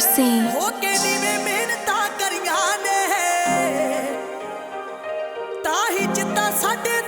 Jesse. ਹੋ ਕੇ ਮਿਹਨਤਾਂ ਕਰੀਆਂ ਤਾਂ ਹੀ ਜਿੱਤਾਂ ਸਾਡੇ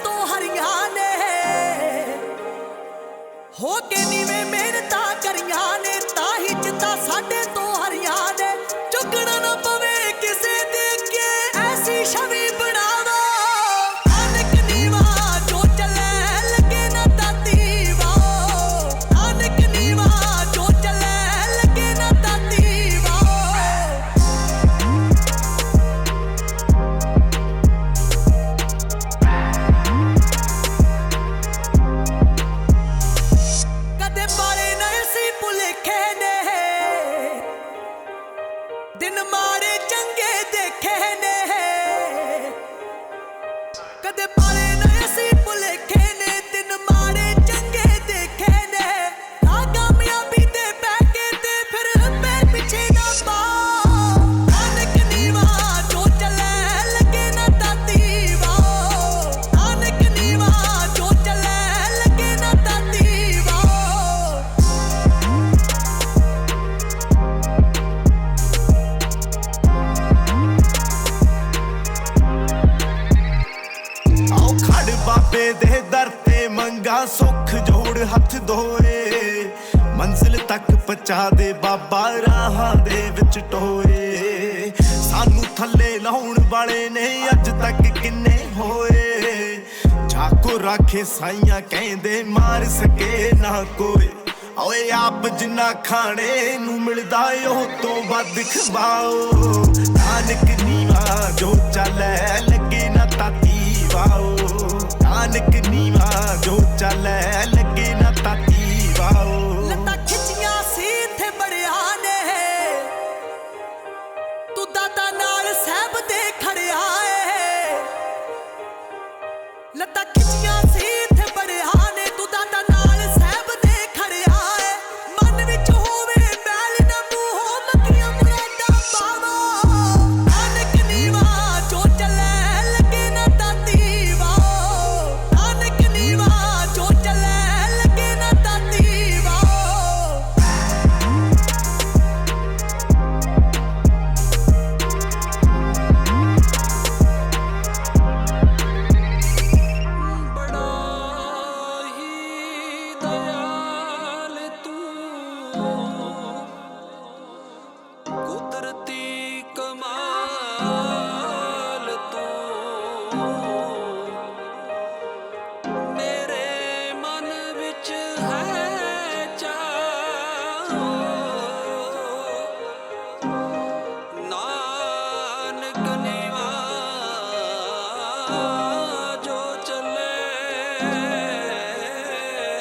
ਕਦੇ ਮਾਰੇ ਦੇ ਦਰ ਤੇ ਮੰਗਾ ਸੁੱਖ ਜੋੜ ਹੱਥ ਦੋਏ। ਮੰਜ਼ਿਲ ਤੱਕ ਪਹੁੰਚਾ ਦੇ ਬਾਬਾ ਰਾਹਾਂ ਦੇ ਵਿੱਚ ਟੋਏ। ਸਾਨੂੰ ਥੱਲੇ ਲਾਉਣ ਵਾਲੇ ਨੇ ਅੱਜ ਤੱਕ ਕਿੰਨੇ ਹੋਏ। ਜਾਕੋ ਰਾਖੇ ਸਾਈਆਂ ਕਹਿੰਦੇ ਮਾਰ ਸਕੇ ਨਾ ਕੋਈ ਓਏ ਆਪ ਜਿੰਨਾ ਖਾਣੇ ਨੂੰ ਮਿਲਦਾ ਏ, ਉਹ ਤੋਂ ਵੱਧ ਖਵਾਓ। ਨਾਨਕ ਚੱਲੇ ਲੱਗੇ ਨਾ ਤਾਤੀ ਵਾਓ। ਲੱਤਾਂ ਖਿੱਚੀਆਂ ਸੀ ਇੱਥੇ ਬੜਿਆ ਨੇ। ਤੂੰ ਦਾਦਾ ਨਾਲ ਸਹਿਬ ਦੇ ਖੜਿਆ ਏ। ਲੱਤਾਂ ਖਿੱਚੀਆਂ ਸੀ por ti.